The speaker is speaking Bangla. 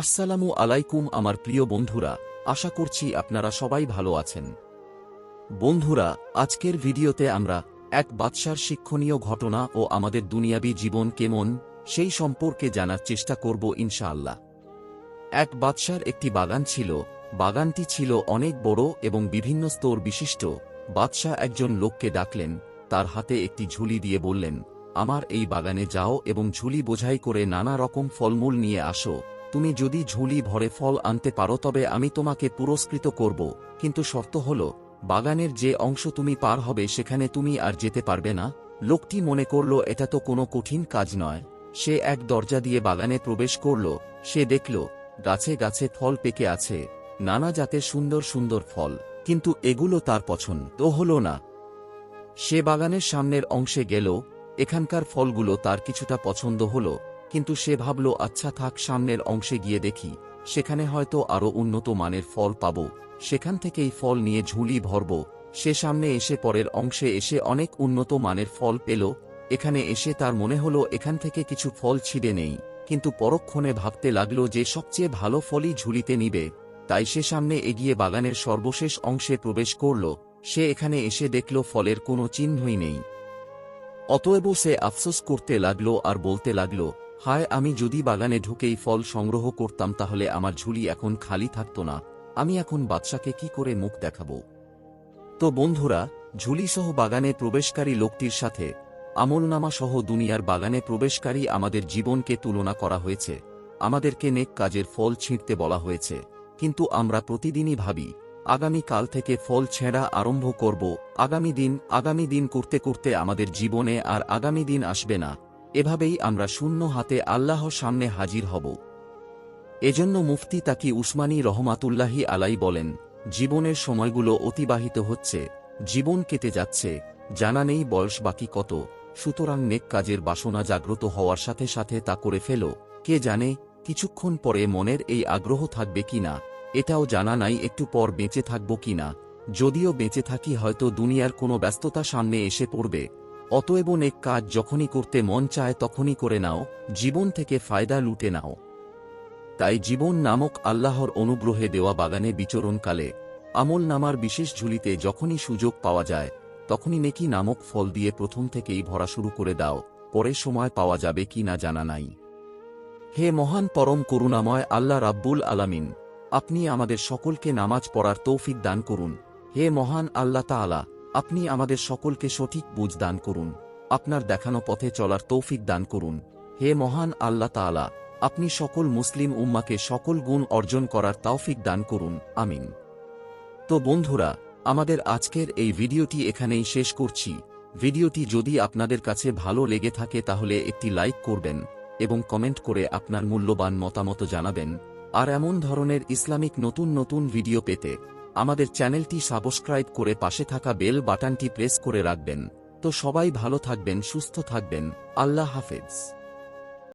আসসালামু আলাইকুম আমার প্রিয় বন্ধুরা, আশা করছি আপনারা সবাই ভালো আছেন। বন্ধুরা, আজকের ভিডিওতে আমরা এক বাদশার শিক্ষণীয় ঘটনা ও আমাদের দুনিয়াবি জীবন কেমন, সেই সম্পর্কে জানার চেষ্টা করব ইনশাআল্লাহ। এক বাদশার একটি বাগান ছিল, বাগানটি ছিল অনেক বড় এবং বিভিন্ন স্তর বিশিষ্ট। বাদশাহ একজন লোককে ডাকলেন, তার হাতে একটি ঝুলি দিয়ে বললেন, আমার এই বাগানে যাও এবং ঝুলি বোঝাই করে নানা রকম ফলমূল নিয়ে আসো। তুমি যদি ঝুলি ভরে ফল আনতে পারো তবে আমি তোমাকে পুরস্কৃত করব। কিন্তু শর্ত হল, বাগানের যে অংশ তুমি পার হবে সেখানে তুমি আর যেতে পারবে না। লোকটি মনে করল, এটা তো কোনো কঠিন কাজ নয়। সে এক দরজা দিয়ে বাগানে প্রবেশ করল। সে দেখল, গাছে গাছে ফল পেকে আছে। নানা জাতের সুন্দর সুন্দর ফল। কিন্তু এগুলো তার পছন্দ হল না। সে বাগানের সামনের অংশে গেল। এখানকার ফলগুলো তার কিছুটা পছন্দ হল। কিন্তু সে ভাবল আচ্ছা থাক, সামনের অংশে গিয়ে দেখি। সেখানে হয়তো আরও উন্নত মানের ফল পাব। সেখান থেকেই ফল নিয়ে ঝুলি ভরব। সে সামনে এসে পরের অংশে এসে অনেক উন্নত মানের ফল পেল। এখানে এসে তার মনে হলো, এখান থেকে কিছু ফল ছিঁড়ে নেই। কিন্তু পরক্ষণে ভাবতে লাগল যে সবচেয়ে ভালো ফলই ঝুলিতে নিবে। তাই সে সামনে এগিয়ে বাগানের সর্বশেষ অংশে প্রবেশ করল। সে এখানে এসে দেখল, ফলের কোনো চিহ্নই নেই। অতএব সে আফসোস করতে লাগল আর বলতে লাগল হায়, আমি যদি বাগানে ঢুকেই ফল সংগ্রহ করতাম, তাহলে আমার ঝুলি এখন খালি থাকত না। আমি এখন বাদশাকে কি করে মুখ দেখাব? তো বন্ধুরা, ঝুলিসহ বাগানে প্রবেশকারী লোকটির সাথে আমলনামা সহ দুনিয়ার বাগানে প্রবেশকারী আমাদের জীবনকে তুলনা করা হয়েছে। আমাদেরকে নেক কাজের ফল ছিঁড়তে বলা হয়েছে। কিন্তু আমরা প্রতিদিনই ভাবি, আগামী কাল থেকে ফল ছেঁড়া আরম্ভ করব। আগামী দিন আগামী দিন করতে করতে আমাদের জীবনে আর আগামী দিন আসবে না। এভাবেই আমরা শূন্য হাতে আল্লাহর সামনে হাজির হব। এজন্য মুফতি তাকি উসমানী রহমাতুল্লাহি আলাই বলেন, জীবনের সময়গুলো অতিবাহিত হচ্ছে, জীবন কেটে যাচ্ছে, জানা নেই বয়স বাকি কত, সুতরাং নেক কাজের বাসনা জাগ্রত হওয়ার সাথে সাথে তা করে ফেল, কে জানে কিছুক্ষণ পরে মনের এই আগ্রহ থাকবে কিনা এটাও জানা নাই একটু পর বেঁচে থাকব কিনা যদিও বেঁচে থাকি হয়তো দুনিয়ার কোনো ব্যস্ততা সামনে এসে পড়বে অতএব নেক কাজ যখনই করতে মন চায় তখনই করে নাও, জীবন থেকে ফায়দা লুটে নাও। তাই জীবন নামক আল্লাহর অনুগ্রহে দেওয়া বাগানে বিচরণকালে আমল নামার বিশেষ ঝুলিতে যখনই সুযোগ পাওয়া যায়, তখনই নেকি নামক ফল দিয়ে প্রথম থেকেই ভরা শুরু করে দাও, পরে সময় পাওয়া যাবে কি না জানা নাই। হে মহান পরম করুণাময় আল্লাহ রাব্বুল আলামিন, আপনি আমাদের সকলকে নামাজ পড়ার তৌফিক দান করুন। হে মহান আল্লাহ তাআলা আপনি আমাদের সকলকে সঠিক বুঝ দান করুন। আপনার দেখানো পথে চলার তৌফিক দান করুন। হে মহান আল্লাহ তাআলা, আপনি সকল মুসলিম উম্মাকে সকল গুণ অর্জন করার তৌফিক দান করুন। আমিন। তো বন্ধুরা, আমাদের আজকের এই ভিডিওটি এখানেই শেষ করছি। ভিডিওটি যদি আপনাদের কাছে ভালো লেগে থাকে তাহলে একটি লাইক করবেন এবং কমেন্ট করে আপনার মূল্যবান মতামত জানাবেন। আর এমন ধরনের ইসলামিক নতুন নতুন ভিডিও পেতে আমাদের চ্যানেলটি সাবস্ক্রাইব করে পাশে থাকা বেল বাটনটি প্রেস করে রাখবেন। তো সবাই ভালো থাকবেন, সুস্থ থাকবেন। আল্লাহ হাফেজ।